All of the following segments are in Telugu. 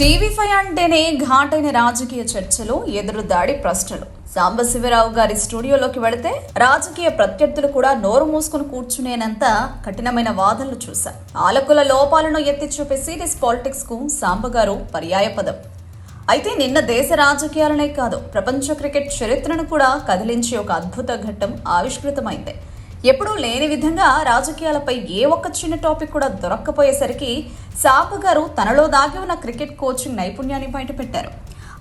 టీవీ ఫైవ్ అంటేనే ఘాటైన రాజకీయ చర్చలు ఎదురుదాడి ప్రశ్నలు. సాంబశివరావు గారి స్టూడియోలోకి వెళితే రాజకీయ ప్రత్యర్థులు కూడా నోరు మూసుకుని కూర్చునేనంత కఠినమైన వాదనలు చూశారు. ఆలకుల లోపాలను ఎత్తి చూపే సీరియస్ పాలిటిక్స్కు సాంబగారు పర్యాయపదం అయితే నిన్న దేశ రాజకీయాలనే కాదు ప్రపంచ క్రికెట్ చరిత్రను కూడా కదిలించే ఒక అద్భుత ఘట్టం ఆవిష్కృతమైంది. ఎప్పుడూ లేని విధంగా రాజకీయాలపై ఏ ఒక్క చిన్న టాపిక్ కూడా దొరక్కపోయేసరికి సాపు గారు తనలో దాగి ఉన్న క్రికెట్ కోచింగ్ నైపుణ్యాన్ని బయటపెట్టారు.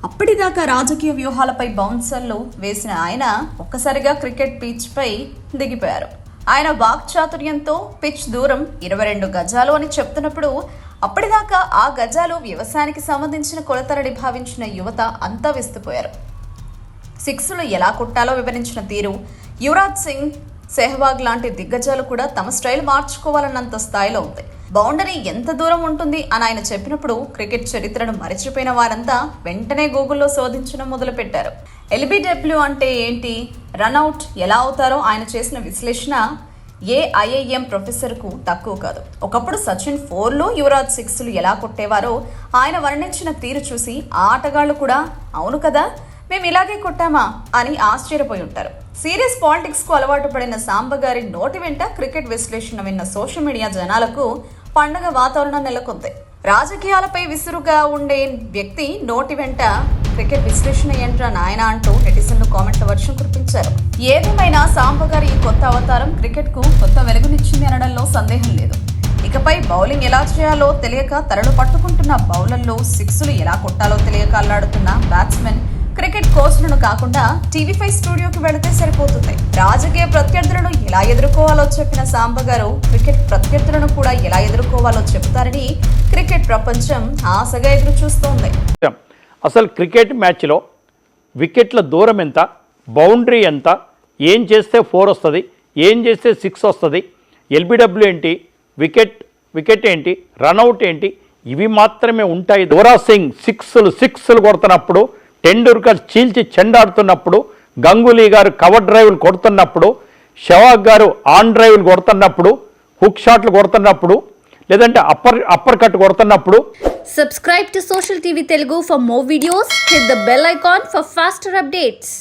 అప్పటిదాకా రాజకీయ వ్యూహాలపై బౌన్సర్లు వేసిన ఆయన ఒక్కసారిగా క్రికెట్ పిచ్ పై దిగిపోయారు. ఆయన వాక్చాతుర్యంతో పిచ్ దూరం ఇరవై రెండు గజాలు అని చెప్తున్నప్పుడు అప్పటిదాకా ఆ గజాలు వ్యవసాయానికి సంబంధించిన కొలతలని భావించిన యువత అంతా విస్తుపోయారు. సిక్స్లు ఎలా కొట్టాలో వివరించిన తీరు యువరాజ్ సింగ్ సెహ్వాగ్ లాంటి దిగ్గజాలు కూడా తమ స్టైల్ మార్చుకోవాలన్నంత స్థాయిలో ఉంది. బౌండరీ ఎంత దూరం ఉంటుంది అని ఆయన చెప్పినప్పుడు క్రికెట్ చరిత్రను మరచిపోయిన వారంతా వెంటనే గూగుల్లో శోధించడం మొదలుపెట్టారు. ఎల్బిడబ్ల్యూ అంటే ఏంటి? రన్అట్ ఎలా అవుతారో ఆయన చేసిన విశ్లేషణ ఏ ఐఐఎం ప్రొఫెసర్కు తక్కువ కాదు. ఒకప్పుడు సచిన్ ఫోర్లు యువరాజ్ సిక్స్లు ఎలా కొట్టేవారో ఆయన వర్ణించిన తీరు చూసి ఆ ఆటగాళ్ళు కూడా అవును కదా మేము ఇలాగే కొట్టామా? అని ఆశ్చర్యపోయి ఉంటారు. సీరియస్ పాలిటిక్స్కు అలవాటు పడిన సాంబగారి నోటి వెంట క్రికెట్ విశ్లేషణ విన్న సోషల్ మీడియా జనాలకు పండగ వాతావరణం నెలకొంది. రాజకీయాలపై విసురుగా ఉండే వ్యక్తి నోటి వెంట క్రికెట్ విశ్లేషణ ఏంట్రా నాయన అంటూ నెటిజన్లు కామెంట్ల వర్షం కురిపించారు. ఏదేమైనా సాంబగారి ఈ కొత్త అవతారం క్రికెట్కు కొత్త వెలుగునిచ్చింది అనడంలో సందేహం లేదు. ఇకపై బౌలింగ్ ఎలా చేయాలో తెలియక తలలు పట్టుకుంటున్న బౌలర్లు సిక్స్లు ఎలా కొట్టాలో తెలియక అల్లాడుతున్న బ్యాట్స్మెన్ క్రికెట్ కోచ్లను కాకుండా టీవీ ఫైవ్ స్టూడియోకి వెళితే సరిపోతుంది. రాజకీయ ప్రత్యర్థులను ఎలా ఎదుర్కోవాలో చెప్పిన సాంబ గారు క్రికెట్ ప్రత్యర్థులను కూడా ఎలా ఎదుర్కోవాలో చెబుతారని క్రికెట్ ప్రపంచం ఆశగా ఎదురు చూస్తోంది. అసలు క్రికెట్ మ్యాచ్లో వికెట్ల దూరం ఎంత బౌండరీ ఎంత ఏం చేస్తే ఫోర్ వస్తుంది ఏం చేస్తే సిక్స్ వస్తుంది ఎల్బిడబ్ల్యూ ఏంటి వికెట్ వికెట్ ఏంటి రన్అట్ ఏంటి ఇవి మాత్రమే ఉంటాయి. దోరా సింగ్ సిక్స్లు సిక్స్లు కొడుతున్నప్పుడు టెండూల్కర్ చీల్చి చెండాడుతున్నప్పుడు గంగూలీ గారు కవర్ డ్రైవ్లు కొడుతున్నప్పుడు షెవాగ్ గారు ఆన్ డ్రైవ్లు కొడుతున్నప్పుడు హుక్ షాట్లు కొడుతున్నప్పుడు లేదంటే upper upper cut కొడుతున్నప్పుడు. Subscribe to social TV Telugu for more videos hit the bell icon for faster updates